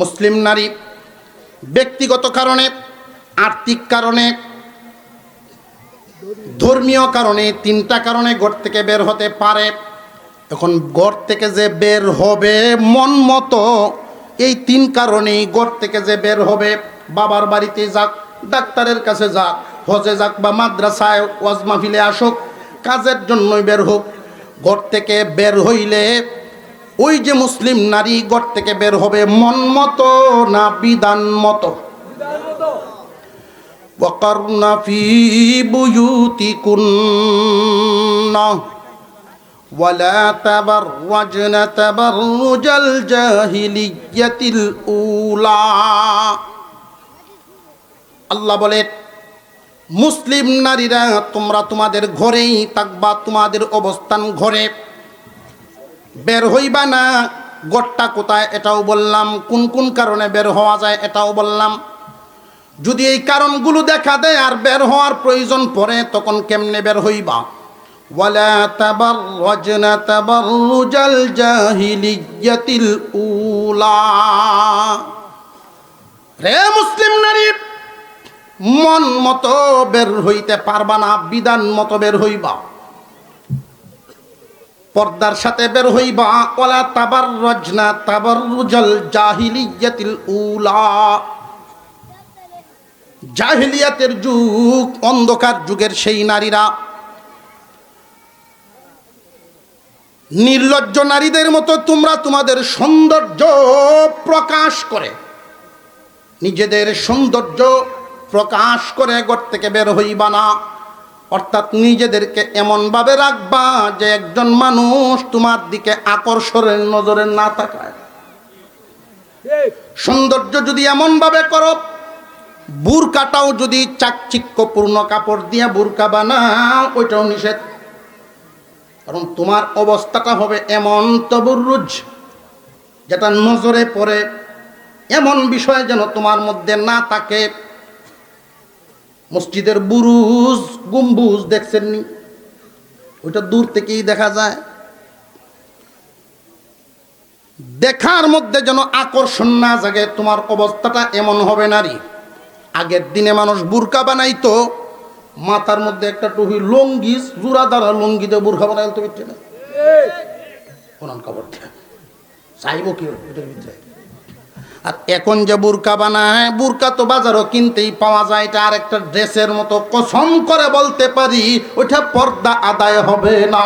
মুসলিম নারী ব্যক্তিগত কারণে, আর্থিক কারণে, ধর্মীয় কারণে তিনটা কারণে ঘর থেকে বের হতে পারে। এখন ঘর থেকে যে বের হবে মন মতো, এই তিন কারণেই ঘর থেকে যে বের হবে, বাবার বাড়িতে যাক, ডাক্তারের কাছে যাক, হজে যাক বা মাদ্রাসায় ওয়াজ মাহফিলে আসুক, কাজের জন্যই বের হোক। ঘর থেকে বের হইলে ওই যে মুসলিম নারী ঘর থেকে বের হবে মন মতো না বিধান মতো وقرن في بيوتكن ولا تبرجن تبرج الجاهلية الأولى আল্লাহ বলে মুসলিম নারীরা তোমরা তোমাদের ঘরেই থাকবা তোমাদের অবস্থান ঘরে বের হইবা না গড়টা কোথায় এটাও বললাম, কোন কোন কারণে বের হওয়া যায় এটাও বললাম। যদি এই কারণগুলো দেখা দেয় আর বের হওয়ার প্রয়োজন পড়ে, তখন কেমনে বের হইবা? রে মুসলিম নারী, মন মতো বের হইতে পারবা না, বিধান মতো বের হইবা। পর্দার সাথে বের হইবা ওলা তাবার রজনা তাবার রুজল জাহিলিয়াতিল উলা। জাহিলিয়াতের যুগ, অন্ধকার যুগের সেই নারীরা। নির্লজ্জ নারীদের মতো তোমরা তোমাদের সৌন্দর্য প্রকাশ করে। নিজেদের সৌন্দর্য প্রকাশ করে ঘর থেকে বের হইবা না। অর্থাৎ নিজেদেরকে এমনভাবে রাখবা যে একজন মানুষ তোমার দিকে আকর্ষণের নজরে না তাকায়। সৌন্দর্য যদি এমনভাবে করো, বুরকাটাও যদি চাকচিক্যপূর্ণ কাপড় দিয়ে বুরকা বানাও, ওইটাও নিষেধ। কারণ তোমার অবস্থাটা হবে এমন তবরুজ, যেটা নজরে পড়ে, এমন বিষয় যেন তোমার মধ্যে না থাকে। মসজিদের বুরুজ গুম্বুজ দেখছেননি? ওইটা দূর থেকেই দেখা যায়। দেখার মধ্যে যেন আকর্ষণ না জাগে তোমার অবস্থাটা এমন হবে নারী আগের দিনে মানুষ বুরকা বানাইতো মাথার মধ্যে একটা টুপি লঙ্গি জুরা দ্বারা লঙ্গি দিয়ে বুরকা বানাইল তো বিচ্ছে না কোরআন খবর চাইব কি এটার ভিতরে? আর এখন যে বুরকা বানায় বুরকা তো বাজারও কিনতেই পাওয়া যায়, এটা আর একটা ড্রেসের মতো কসম করে বলতে পারি, ওইটা পর্দা আদায় হবে না।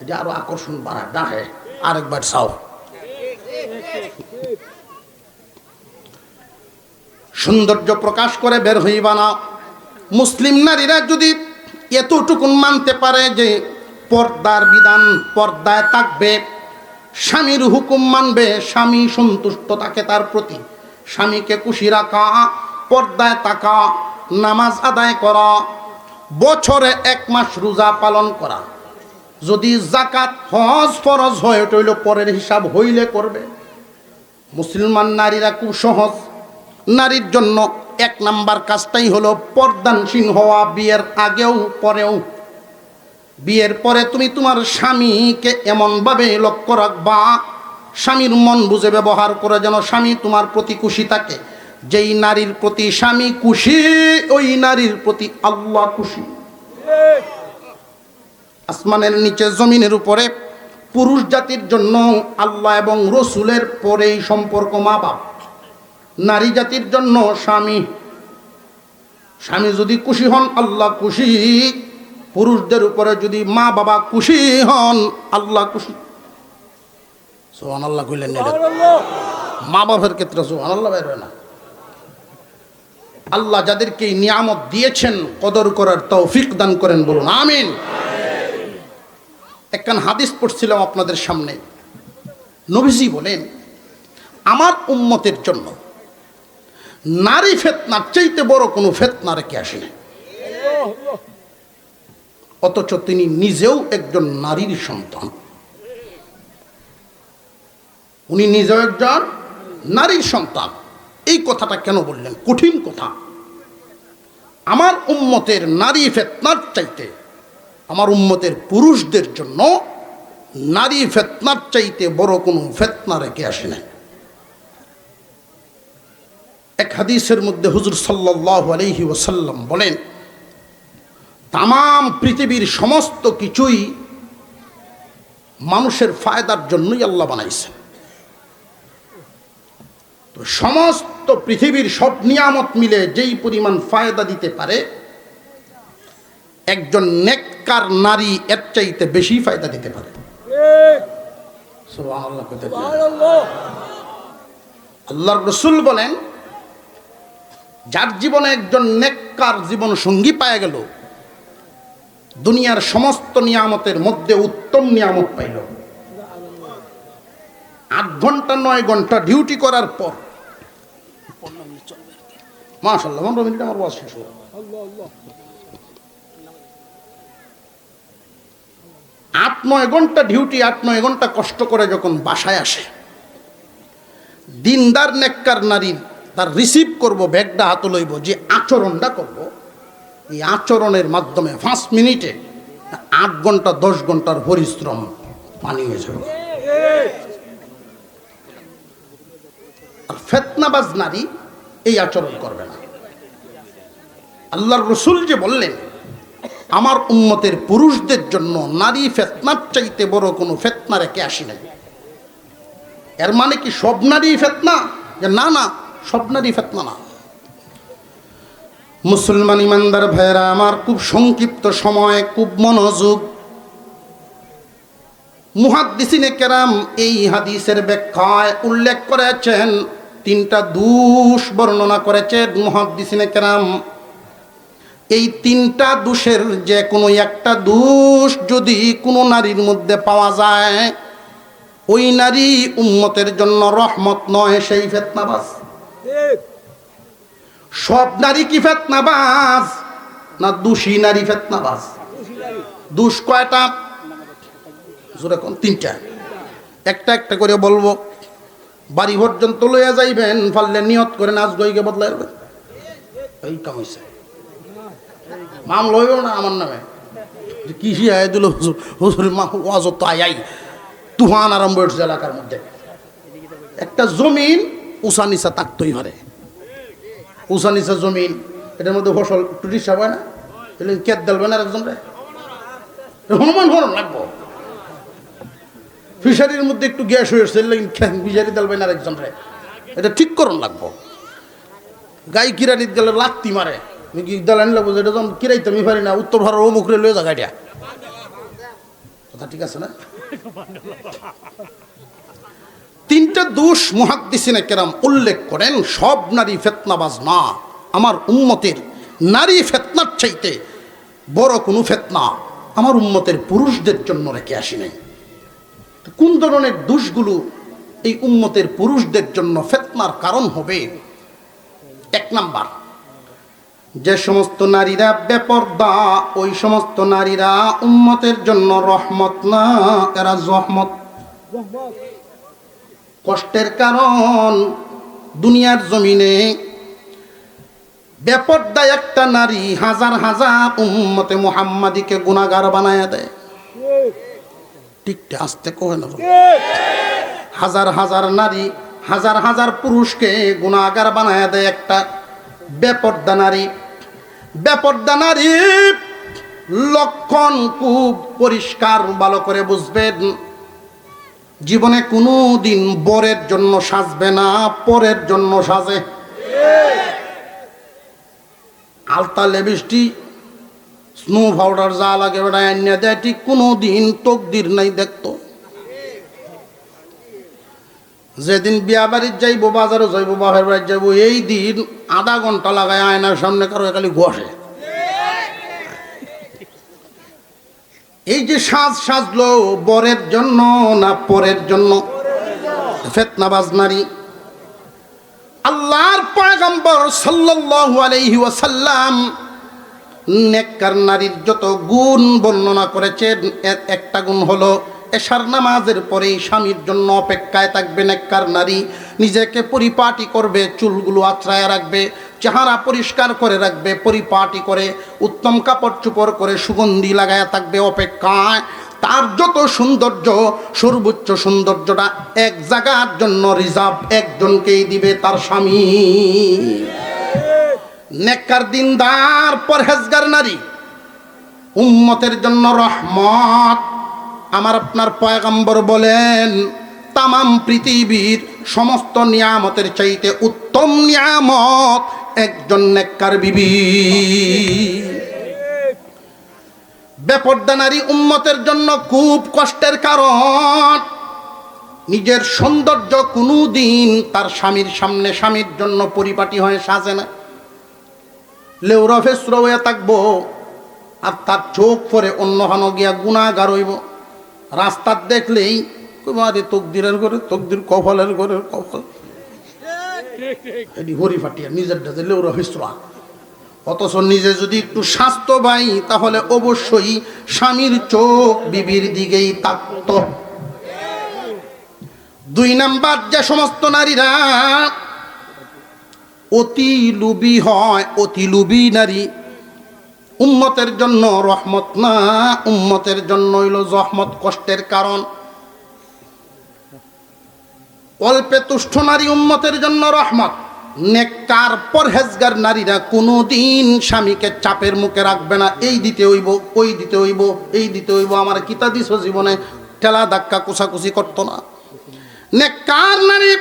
এটা আরও আকর্ষণ বাড়ায় ডাকে আরেকবার চাও। সৌন্দর্য প্রকাশ করে বের হইবা না। মুসলিম নারীরা যদি এতটুকুন মানতে পারে যে পর্দার বিধান পর্দায় থাকবে স্বামীর হুকুম মানবে, স্বামী সন্তুষ্ট থাকে তার প্রতি। স্বামীকে খুশি রাখা, পর্দায় থাকা, নামাজ আদায় করা, বছরে এক মাস রোজা পালন করা। যদি জাকাত হজ ফরজ হয় ওটা হইল পরের হিসাব হইলে করবে। মুসলমান নারীরা খুব সহজ। নারীর জন্য এক নাম্বার কাজটাই হলো পর্দানসীন হওয়া, বিয়ের আগেও, পরেও। বিয়ের পরে তুমি তোমার স্বামীকে এমনভাবে লক্ষ্য রাখবা, স্বামীর মন বুঝে ব্যবহার করে যেন স্বামী তোমার প্রতি খুশি থাকে। যেই নারীর প্রতি স্বামী খুশি, ওই নারীর প্রতি আল্লাহ খুশি। আসমানের নিচে জমিনের উপরে পুরুষ জাতির জন্য আল্লাহ এবং রসুলের পরেই সম্পর্ক মা বাপ নারী জাতির জন্য স্বামী স্বামী যদি খুশি হন, আল্লাহ খুশি। পুরুষদের উপরে যদি মা বাবা খুশি হন আল্লাহ খুশি। সোহান আল্লাহ কইলেন মা বাবার ক্ষেত্রে সোহান আল্লাহ বের হয় না। আল্লাহ যাদেরকে এই নিয়ামত দিয়েছেন কদর করার তৌফিক দান করেন বলুন আমিন। একখান হাদিস পড়ছিলাম আপনাদের সামনে। নবীজি বলেন আমার উম্মতের জন্য নারী ফেতনার চাইতে বড় কোনো ফেতনা রেখে আসেনি অথচ তিনি নিজেও একজন নারীর সন্তান। উনি নিজেও একজন নারীর সন্তান। এই কথাটা কেন বললেন? কঠিন কথা। আমার উম্মতের নারী ফেতনার চাইতে, আমার উম্মতের পুরুষদের জন্য নারী ফেতনার চাইতে বড় কোনো ফেতনা রেখে আসে নাই। এক হাদিসের মধ্যে হুজুর সাল্লাহ আলহি ওসাল্লাম বলেন তাম পৃথিবীর সমস্ত কিছুই মানুষের ফায়দার জন্যই আল্লাহ বানাইছেন। তো সমস্ত পৃথিবীর সব নিয়ামত মিলে যেই পরিমাণ ফায়দা দিতে পারে একজন নেককার নারী এর চাইতে বেশি ফায়দা দিতে পারে। আল্লাহর রসুল বলেন যার জীবনে একজন নেককার জীবন সঙ্গী পায় গেল দুনিয়ার সমস্ত নিয়ামতের মধ্যে উত্তম নিয়ামত পাইল আট ঘণ্টা, নয় ঘণ্টা ডিউটি করার পর। আট, নয় ঘণ্টা ডিউটি, আট, নয় ঘণ্টা কষ্ট করে যখন বাসায় আসে, দিনদার, নেককার নারীর তার রিসিভ করব, ব্যাগটা হাতে লইব, যে আচরণটা করব এই আচরণের মাধ্যমে পাঁচ মিনিটে আট ঘণ্টা, দশ ঘণ্টার পরিশ্রম পানি হয়ে যাবে। আর ফেতনাবাজ নারী এই আচরণ করবে না। আল্লাহর রসুল যে বললেন, আমার উম্মতের পুরুষদের জন্য নারী ফেতনার চাইতে বড় কোনো ফেতনা রেখে আসি নাই। এর মানে কি সব নারী ফেতনা? যে না না, সব নারী ফেতনা না। মুসলমান ইমানদার ভাইয়েরা, আমার খুব সংক্ষিপ্ত সময়, খুব মনোযোগ। মুহাদ্দিসিনে কেরাম এই হাদিসের ব্যাখ্যায় উল্লেখ করেছেন, তিনটা দোষ বর্ণনা করেছেন মুহাদ্দিসিনে কেরাম। এই তিনটা দোষের যে কোনো একটা দোষ যদি কোনো নারীর মধ্যে পাওয়া যায়, ওই নারী উম্মতের জন্য রহমত নয়, সেই ফেতনাবাজ। সব নারী কি ফেতনাবাজ? না দোষী নারী ফেতনাবাজ? দুষ কয়টা? জোরে কোন, তিনটা। একটা একটা করে বলব, বাড়ি পর্যন্ত লইয়া যাইবেন ফাললে নিয়ত করে নাচ গইকে বদলাই এই কাম হইছে। মামলা হইব না আমার নামে। কৃষি আয় দিল, হুজুর হুজুর ওয়াজ তো আই তুফান আরম্ভ হয়েছে এলাকার মধ্যে। একটা জমিন উষা নিচা তাকতই পারে উষা নিচা জমিন, এটার মধ্যে ফসল টুরিস্ট হবে না? এলে কেট দেলবে না একজন রে? হনুমান হরণ লাগবো। ফিশারির মধ্যে একটু গ্যাস হয়েছে ফিশারি দেলবে না একজন রে। এটা ঠিক করণ লাগবো। গাই কিরানির গেলে লাত্তি মারে। কি দালানি লাগবো এটা যখন কিরাইতে আমি পারি না। উত্তর ভারত ও মুখরে লয়ে যা গাড়িয়া কথা ঠিক আছে না? তিনটা দোষ মুহাদ্দিসিনে কেরাম উল্লেখ করেন, সব নারী ফেতনাবাজ না আমার উম্মতের নারী ফেতনার চাইতে বড় কোনো ফেতনা আমার উম্মতের পুরুষদের জন্য রেখে আসি নাই। কোন ধরনের দোষগুলো এই উম্মতের পুরুষদের জন্য ফেতনার কারণ হবে? এক নাম্বার, যে সমস্ত নারীরা বেপর্দা, ওই সমস্ত নারীরা উম্মতের জন্য রহমত না, এরা জহমত। কষ্টের কারণ দুনিয়ার জমিনে। বেপর্দা একটা নারী হাজার হাজার উম্মতে মুহাম্মাদিকে গুণাগার বানায় দেয়। ঠিকটা আসতে কহে না হাজার হাজার নারী, হাজার হাজার পুরুষকে গুণাগার বানায় দেয় একটা বেপর্দা নারী। বেপর্দা নারী লক্ষণ খুব পরিষ্কার ভালো করে বুঝবেন। জীবনে কোনো দিন বরের জন্য সাজবে না, পরের জন্য সাজে। আলতা লেবিসটি, স্নো পাউডার যা লাগে বেটা এনে দেয়, ঠিক কোনো দিন তকদির নাই দেখতো। যেদিন বিয়া বাড়ির যাইবো বাজারে যাইবো, বাপের বাড়ি যাইবো, এই দিন আধা ঘণ্টা লাগায় আয়নার সামনে কারও খালি ঘষে। এই যে সাজ সাজলো, বরের জন্য না পরের জন্য? ফেতনাবাজ নারী। আল্লাহর পয়গম্বর সাল্লাল্লাহু আলাইহি ওয়াসাল্লাম নেককার নারীর যত গুণ বর্ণনা করেছেন একটা গুণ হলো এশার নামাজের পরেই স্বামীর জন্য অপেক্ষায় থাকবে নেককার নারী। নিজেকে পরিপাটি করবে, চুলগুলো আশ্রয় রাখবে চেহারা পরিষ্কার করে রাখবে, পরিপাটি করে, উত্তম কাপড় চুপড় করে, সুগন্ধি লাগায় থাকবে অপেক্ষায়। তার যত সৌন্দর্য, সর্বোচ্চ সৌন্দর্যটা এক জায়গার জন্য রিজার্ভ একজনকেই দিবে তার স্বামী। নেককার দিনদার, পরহেজগার নারী, উম্মতের জন্য রহমত। আমার আপনার পয়গম্বর বলেন, তামাম পৃথিবীর সমস্ত নিয়ামতের চাইতে উত্তম নিয়ামত একজন নেককার বিবি। বেপর্দা নারী উম্মতের জন্য খুব কষ্টের কারণ, নিজের সৌন্দর্য কোনো দিন তার স্বামীর সামনে স্বামীর জন্য পরিপাটি হয়ে সাজে না। লেউরা ফেসরা হয়ে থাকব, আর তার চোখ পরে অন্য হানো গিয়া গুণাগার হইব। রাস্তার দেখলেই কুমারী তকদিরের করে তকদির কফলের করে কফল এটি হরি নিজের লেউরা ফেসরা। অথচ নিজে যদি একটু স্বাস্থ্য পাই, তাহলে অবশ্যই স্বামীর চোখ বিবির দিকেই তাকত। দুই নাম্বার, যে সমস্ত নারীরা অতি লুবি হয়, অতি লুবি নারী। উম্মতের জন্য রহমত না, উম্মতের জন্য হইল জহমত, কষ্টের কারণ। অল্পে তুষ্ট নারী উম্মতের জন্য রহমত। নেককার পরহেজগার নারীরা কোনো দিন স্বামীকে চাপের মুখে রাখবে না। এই দিতে হইব, ওই দিতে হইব, এই দিতে হইব। আমার কিতা দিস জীবনে? ঠেলা ধাক্কা কুচাকুচি করতো না। নেককার নারী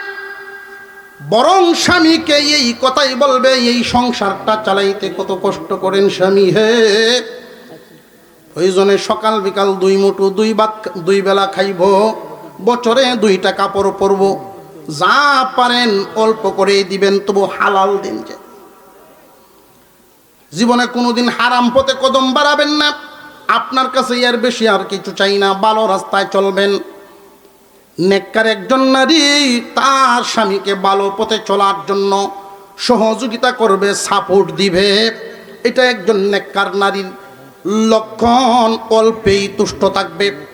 বরং স্বামীকে এই কথাই বলবে, এই সংসারটা চালাইতে কত কষ্ট করেন স্বামী হে। প্রয়োজনে সকাল বিকাল দুই মুঠো দুই বাত দুই বেলা খাইব, বছরে দুইটা কাপড় পরব। যা পারেন অল্প করে দিবেন, তবু হালাল দিন যে। জীবনে কোনোদিন হারাম পথে কদম বাড়াবেন না। আপনার কাছে এর বেশি আর কিছু চাই না, ভালো রাস্তায় চলবেন। নেককার একজন নারী, তার স্বামীকে ভালো পথে চলার জন্য সহযোগিতা করবে, সাপোর্ট দিবে। এটা একজন নেককার নারীর লক্ষণ, অল্পেই তুষ্ট থাকবে।